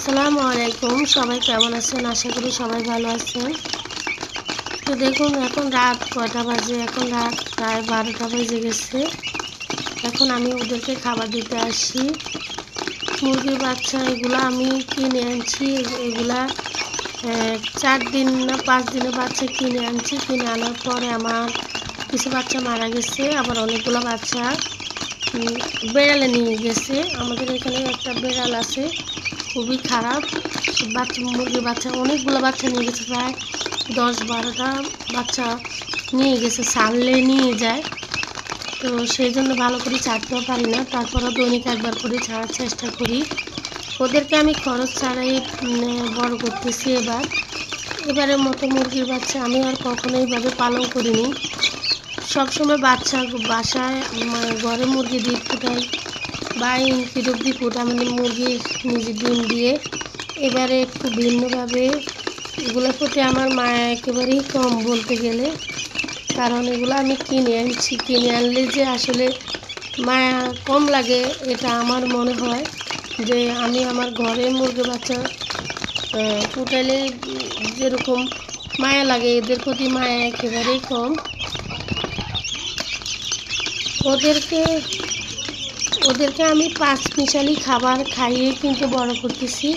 আসসালামু আলাইকুম। সবাই কেমন আছেন? আশা করি সবাই ভালো আছেন। তো দেখুন, এখন রাত কয়টা বাজে? এখন রাত প্রায় বারোটা বাজে গেছে। এখন আমি ওদেরকে খাবার দিতে আসি। মুরগির বাচ্চা, এগুলো আমি কিনে আনছি। এগুলা চার দিন না পাঁচ দিনের বাচ্চা কিনে আনছি। কিনে আনার পরে আমার কিছু বাচ্চা মারা গেছে। আবার অনেকগুলো বাচ্চা বেড়ালে নিয়ে গেছে। আমাদের এখানে একটা বেড়াল আছে। খুবই খারাপ। বাচ্চা মুরগির বাচ্চা অনেকগুলো বাচ্চা নিয়ে গেছে প্রায় দশ বারোটা বাচ্চা নিয়ে গেছে ছাড়লে নিয়ে যায়। তো সেই জন্য ভালো করে ছাড়তেও পারি না। তারপরও দৈনিক একবার করে ছাড়ার চেষ্টা করি। ওদেরকে আমি খরচ ছাড়াই উম, বড় করতেছি এবার। এবারের মতো মুরগির বাচ্চা আমি আর কখনো এইভাবে পালন করিনি। সবসময় বাচ্চা বাসায় মানে ঘরে মুরগি ডিম ফুটাই। বা ইনকিউব দিয়ে ফুটা মানে মুরগি নিজে ডিম দিয়ে এবারে একটু ভিন্নভাবে এগুলোর প্রতি আমার মায়া একেবারেই কম বলতে গেলে। কারণ এগুলো আমি কিনে আনছি। কিনে আনলে যে আসলে মায়া কম লাগে, এটা আমার মনে হয় যে আমি আমার ঘরে মুরগি বাচ্চা ফুটাইলে যেরকম মায়া লাগে, এদের প্রতি মায়া একেবারেই কম। ওদেরকে ওদেরকে আমি পাঁচ মিশালি খাবার খাইয়ে কিন্তু বড় করতেছি।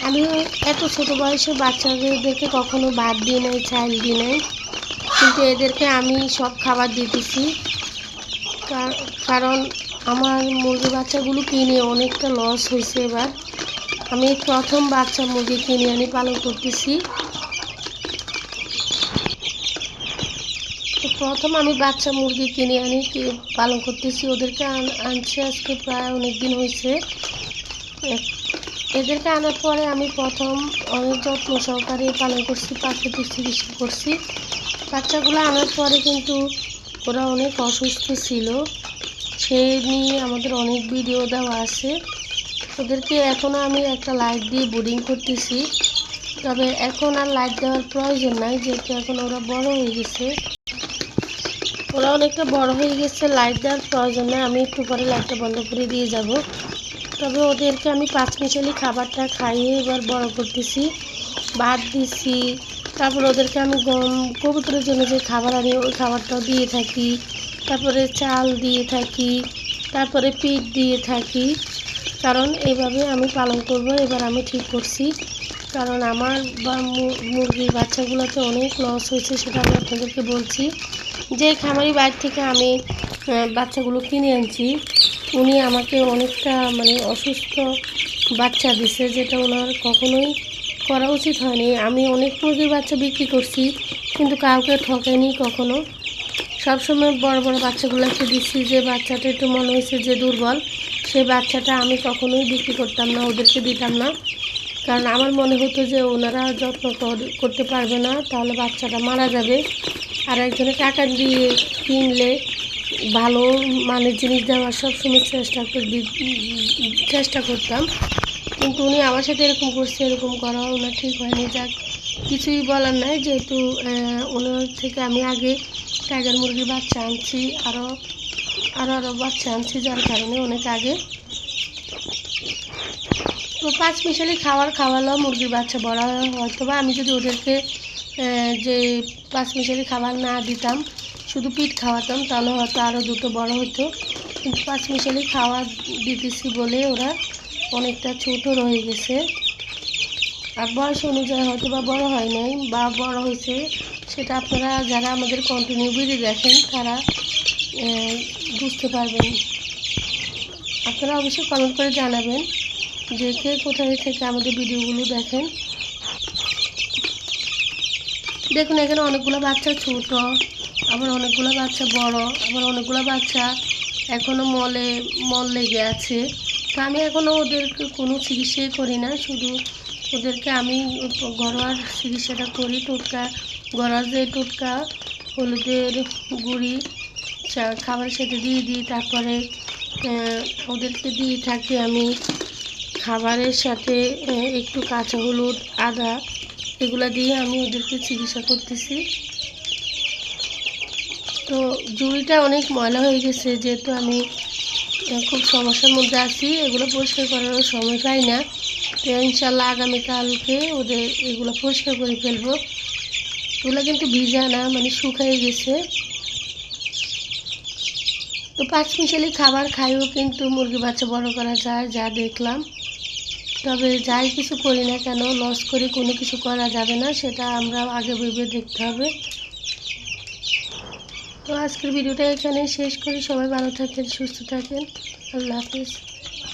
আমি এত ছোট বয়সে বাচ্চাদেরকে কখনো ভাত দিই নাই, চাল দিই নাই। কিন্তু এদেরকে আমি সব খাবার দিতেছি। কার- কারণ আমার মুরগি বাচ্চাগুলো কিনে অনেকটা লস হয়েছে এবার। আমি প্রথম বাচ্চা মুরগি কিনে আনি পালন করতেছি। তো প্রথম আমি বাচ্চা মুরগি কিনে আনি পালন করতেছি, ওদেরকে আন- আনছি আজকে প্রায় অনেক দিন হয়েছে এদেরকে আনার পরে আমি প্রথম অনেক যত্ন সহকারে পালন করছি, প্রাকৃতিক চিকিৎসা করছি। বাচ্চাগুলো আনার পরে কিন্তু ওরা অনেক অসুস্থ ছিল। সে নিয়ে আমাদের অনেক ভিডিও দেওয়া আছে। ওদেরকে এখনও আমি একটা লাইট দিয়ে বোর্ডিং করতেছি। তবে এখন আর লাইট দেওয়ার প্রয়োজন নাই, যেহেতু এখন ওরা বড় হয়ে গেছে। ওরা অনেকটা বড় হয়ে গেছে লাইট দেওয়ার প্রয়োজন আমি একটু পরে লাইটটা বন্ধ করে দিয়ে যাব। তবে ওদেরকে আমি পাঁচ মিশালি খাবারটা খাইয়ে এবার বড় করতেছি, ভাত দিছি, তারপর ওদেরকে আমি গম, কবুতরের জন্য যে খাবার আনি, ওই খাবারটাও দিয়ে থাকি, তারপরে চাল দিয়ে থাকি, তারপরে পিঠ দিয়ে থাকি, কারণ এইভাবে আমি পালন করব, এবার আমি ঠিক করছি, কারণ আমার বা মুরগির বাচ্চাগুলোতে অনেক লস হয়েছে সেটা আমি আপনাদেরকে বলছি। যে খামারি বাইর থেকে আমি বাচ্চাগুলো কিনে আনছি, উনি আমাকে অনেকটা মানে অসুস্থ বাচ্চা দিছে, যেটা ওনার কখনোই করা উচিত হয়নি। আমি অনেক মুরগির বাচ্চা বিক্রি করছি, কিন্তু কাউকে ঠকেনি কখনো। সবসময় বড় বড় বাচ্চাগুলোকে দিচ্ছি, যে বাচ্চাটা একটু মনে হয়েছে যে দুর্বল সেই বাচ্চাটা আমি কখনোই বিক্রি করতাম না, ওদেরকে দিতাম না। কারণ আমার মনে হতো যে ওনারা যত্ন করতে পারবে না, তাহলে বাচ্চাটা মারা যাবে। আর একজনে টাকা দিয়ে কিনলে ভালো মানের জিনিস দেওয়ার সবসময় চেষ্টা চেষ্টা করতাম। কিন্তু উনি আমার সাথে এরকম করছে, এরকম করা ওনার ঠিক হয়নি। যাক, কিছুই বলার নাই, যেহেতু ওনার থেকে আমি আগে টাইগার মুরগির বাচ্চা আনছি আরও আরও আরও বাচ্চা আনছি, যার কারণে অনেক আগে তো পাঁচ মিশালি খাবার খাওয়ালো, মুরগির বাচ্চা বড় হয়তো বা আমি যদি ওদেরকে যে পাঁচ মিশালি খাবার না দিতাম, শুধু পিঠ খাওয়াতাম, তাহলে হয়তো আরও দুটো বড় হতো কিন্তু পাঁচ মিশালি খাওয়া দিতেছি বলে ওরা অনেকটা ছোটো রয়ে গেছে। আর বয়স অনুযায়ী হয়তো বা বড়ো হয় নাই বা বড় হয়েছে, সেটা আপনারা যারা আমাদের কন্টিনিউ ভিডিও দেখেন, তারা বুঝতে পারবেন। আপনারা অবশ্যই কমেন্ট করে জানাবেন। কে কোথায় থেকে আমাদের ভিডিওগুলো দেখেন। দেখুন, এখানে অনেকগুলো বাচ্চা ছোট, আবার অনেকগুলো বাচ্চা বড়, আবার অনেকগুলো বাচ্চা এখনও মলে, মল লেগে আছে। তো আমি এখনও ওদেরকে কোনো চিকিৎসাই করি না, শুধু ওদেরকে আমি ঘরোয়ার চিকিৎসাটা করি, টোটকা, ঘরোয়া যে টোটকা, হলুদের গুঁড়ি খাবারের সাথে দিয়ে দিই, তারপরে ওদেরকে দিয়ে থাকি আমি। খাবারের সাথে একটু কাঁচা হলুদ, আদা, এগুলা দিয়ে আমি ওদেরকে চিকিৎসা করতেছি। তো জুড়িটা অনেক ময়লা হয়ে গেছে, যেহেতু আমি খুব সমস্যার মধ্যে আছি, এগুলো পরিষ্কার করারও সময় পাই না। তো ইনশাল্লাহ আগামীকালকে ওদের এগুলো পরিষ্কার করে ফেলব। এগুলো কিন্তু ভিজা না মানে শুকাই গেছে। তো পাঁচ মিশালি খাবার খাইও কিন্তু মুরগি বাচ্চা বড় করা যায়, যা দেখলাম। তবে যাই কিছু করি না কেন লস করে কোনো কিছু করা যাবে না, সেটা আমরা আগে ভেবে দেখতে হবে। তো আজকের ভিডিওটা এখানে শেষ করি। সবাই ভালো থাকেন, সুস্থ থাকেন। আল্লাহ হাফিজ।